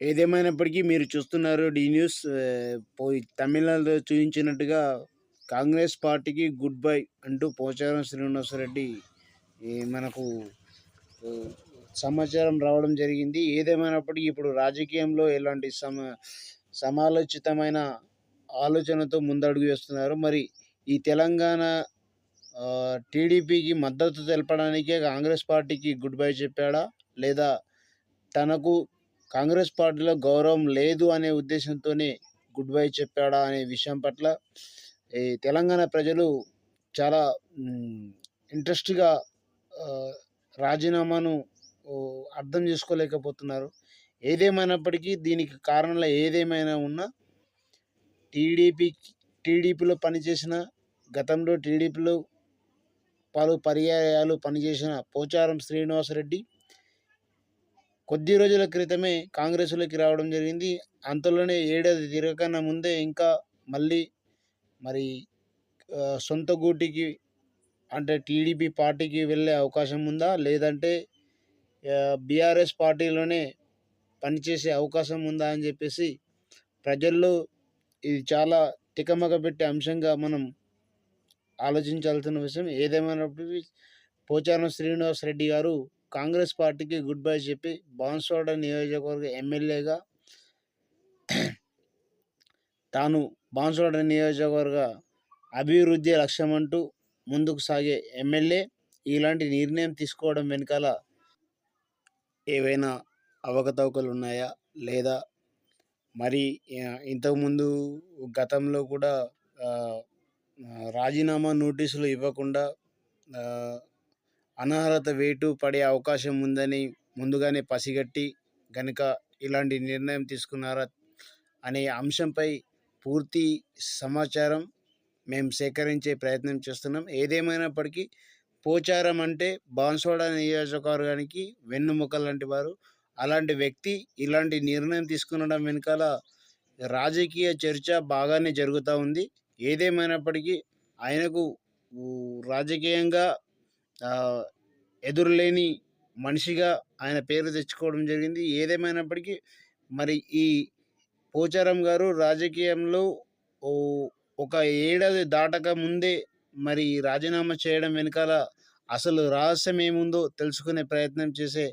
ఏదేమైనప్పటికీ మీరు చూస్తున్నారు డి న్యూస్ పోయి తమిళనాడులో చూపించినట్టుగా కాంగ్రెస్ పార్టీకి గుడ్ బై అంటూ పోచారం శ్రీనివాసరెడ్డి ఈ మనకు సమాచారం రావడం జరిగింది. ఏదేమైనప్పటికీ ఇప్పుడు రాజకీయంలో ఎలాంటి సమ సమాలోచితమైన ఆలోచనతో ముందడుగు వేస్తున్నారు. మరి ఈ తెలంగాణ టీడీపీకి మద్దతు తెలపడానికే కాంగ్రెస్ పార్టీకి గుడ్ బై చెప్పాడా? లేదా తనకు కాంగ్రెస్ పార్టీలో గౌరవం లేదు అనే ఉద్దేశంతోనే గుడ్ బై చెప్పాడా అనే విషయం పట్ల ఈ తెలంగాణ ప్రజలు చాలా ఇంట్రెస్ట్‌గా రాజీనామాను అర్థం చేసుకోలేకపోతున్నారు. ఏదేమైనప్పటికీ దీనికి కారణంలో ఏదేమైనా ఉన్నా టీడీపీ టీడీపీలో పనిచేసిన గతంలో టీడీపీలో పలు పర్యాయాలు పనిచేసిన పోచారం శ్రీనివాసరెడ్డి కొద్ది రోజుల క్రితమే కాంగ్రెస్‌లోకి రావడం జరిగింది. అంతలోనే ఏడాది తిరగకన్నా ముందే ఇంకా మళ్ళీ మరి సొంత గూటికి అంటే టీడీపీ పార్టీకి వెళ్ళే అవకాశం ఉందా? లేదంటే బీఆర్ఎస్ పార్టీలోనే పనిచేసే అవకాశం ఉందా? అని చెప్పేసి ప్రజల్లో ఇది చాలా తికమక పెట్టే అంశంగా మనం ఆలోచించాల్సిన విషయం. ఏదేమైనప్పటికీ పోచారం శ్రీనివాస్ రెడ్డి గారు కాంగ్రెస్ పార్టీకి గుడ్ బై చెప్పి బాన్స్వాడ నియోజకవర్గ ఎమ్మెల్యేగా తాను బాన్స్వాడ నియోజకవర్గ అభివృద్ధి లక్ష్యమంటూ ముందుకు సాగే ఎమ్మెల్యే ఇలాంటి నిర్ణయం తీసుకోవడం వెనకాల ఏవైనా అవకతవకలు ఉన్నాయా? లేదా మరి ఇంతకుముందు గతంలో కూడా రాజీనామా నోటీసులు ఇవ్వకుండా అనర్హత వేటు పడే అవకాశం ఉందని ముందుగానే పసిగట్టి గనుక ఇలాంటి నిర్ణయం తీసుకున్నారా? అనే అంశంపై పూర్తి సమాచారం మేము సేకరించే ప్రయత్నం చేస్తున్నాం. ఏదేమైనప్పటికీ పోచారం అంటే బాన్సోడ నియోజకవర్గానికి వెన్నుముక లాంటి వారు. అలాంటి వ్యక్తి ఇలాంటి నిర్ణయం తీసుకునడం వెనకాల రాజకీయ చర్చ బాగానే జరుగుతూ ఉంది. ఏదేమైనప్పటికీ ఆయనకు రాజకీయంగా ఎదురులేని మనిషిగా ఆయన పేరు తెచ్చుకోవడం జరిగింది. ఏదేమైనప్పటికీ మరి ఈ పోచారం గారు రాజకీయంలో ఓ ఒక ఏడాది దాటక ముందే మరి రాజీనామా చేయడం వెనకాల అసలు రహస్యం ఏముందో తెలుసుకునే ప్రయత్నం చేసే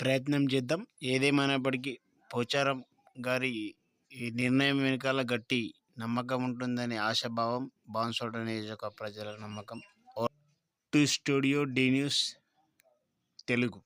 ప్రయత్నం చేద్దాం. ఏదేమైనప్పటికీ పోచారం గారి ఈ నిర్ణయం వెనకాల గట్టి నమ్మకం ఉంటుందనే ఆశాభావం బాన్సోడ నియోజక ప్రజల నమ్మకం. To studio D news Telugu.